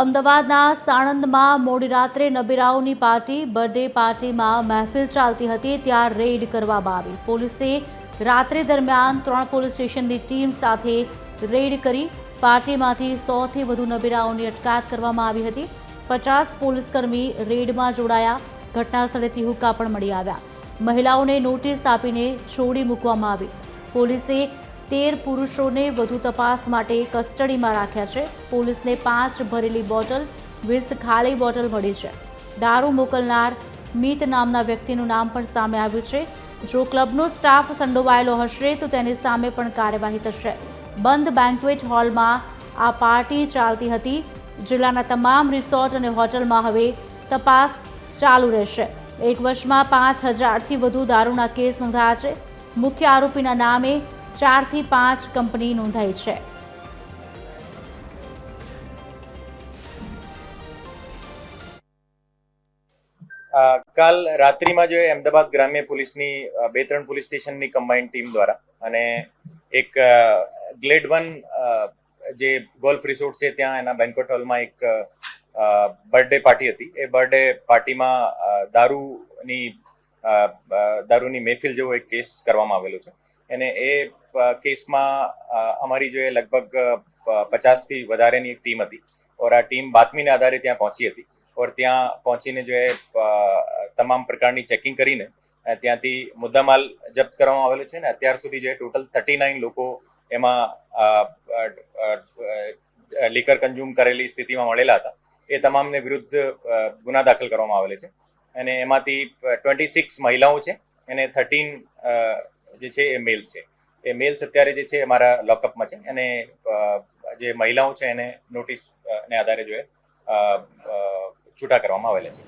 અમદાવાદના સાણંદમાં મોડી રાત્રે નબીરાઓની પાર્ટી, બર્થડે પાર્ટીમાં મહેફિલ ચાલતી હતી, ત્યાં રેડ કરવામાં આવી. પોલીસે રાત્રે દરમિયાન ત્રણ પોલીસ સ્ટેશનની ટીમ સાથે રેડ કરી પાર્ટીમાંથી સોથી વધુ નબીરાઓની અટકાયત કરવામાં આવી હતી. પચાસ પોલીસકર્મી રેડમાં જોડાયા. ઘટના સ્થળેથી હુક્કા પણ મળી આવ્યા. મહિલાઓને નોટિસ આપીને છોડી મૂકવામાં આવી. પોલીસે તેર પુરુષોને વધુ તપાસ માટે કસ્ટડીમાં રાખ્યા છે. પોલીસને પાંચ ભરેલી બોટલ, વીસ ખાલી બોટલ મળી છે. દારૂ મોકલનાર મીત નામના વ્યક્તિનું નામ પણ સામે આવ્યું છે. જો ક્લબનો સ્ટાફ સંડોવાયેલો હશે, તો તેની સામે પણ કાર્યવાહી થશે. બંધ બેન્ક્વેટ હોલમાં આ પાર્ટી ચાલતી હતી. જિલ્લાના તમામ રિસોર્ટ અને હોટલમાં હવે તપાસ ચાલુ રહેશે. એક વર્ષમાં પાંચ હજારથી વધુ દારૂના કેસ નોંધાયા છે. મુખ્ય આરોપીના નામે ચારથી પાંચ કંપની નોંધાઈ છે. કાલ રાત્રિમાં જો અમદાવાદ ગ્રામ્ય પોલીસની બે ત્રણ પોલીસ સ્ટેશનની કમ્બાઇન્ડ ટીમ દ્વારા અને એક ગ્લેડ વન જે ગોલ્ફ રિસોર્ટ છે ત્યાં એના બેન્કોટ હોલમાં એક બર્થડે પાર્ટી હતી. એ બર્થડે પાર્ટીમાં દારૂની દારૂની મહેફિલ જેવો એક કેસ કરવામાં આવેલો છે. અને એ કેસમાં અમારી જોઈએ લગભગ પચાસથી વધારેની ટીમ હતી. ઓર આ ટીમ બાતમીને આધારે ત્યાં પહોંચી હતી. ઓર ત્યાં પહોંચીને જો એ તમામ પ્રકારની ચેકિંગ કરીને ત્યાંથી મુદ્દામાલ જપ્ત કરવામાં આવેલો છે ને, અત્યાર સુધી જે ટોટલ થર્ટી નાઇન લોકો એમાં લીકર કન્ઝ્યુમ કરેલી સ્થિતિમાં મળેલા હતા. એ તમામને વિરુદ્ધ ગુના દાખલ કરવામાં આવેલા છે. અને એમાંથી ટ્વેન્ટી સિક્સ મહિલાઓ છે. અને થર્ટીન જે છે એ મેલ્સ છે. એ મેલ્સ અત્યારે જે છે મારા લોકઅપમાં છે અને જે મહિલાઓ છે એને નોટિસ ને આધારે જો એ છૂટા કરવામાં આવેલા છે.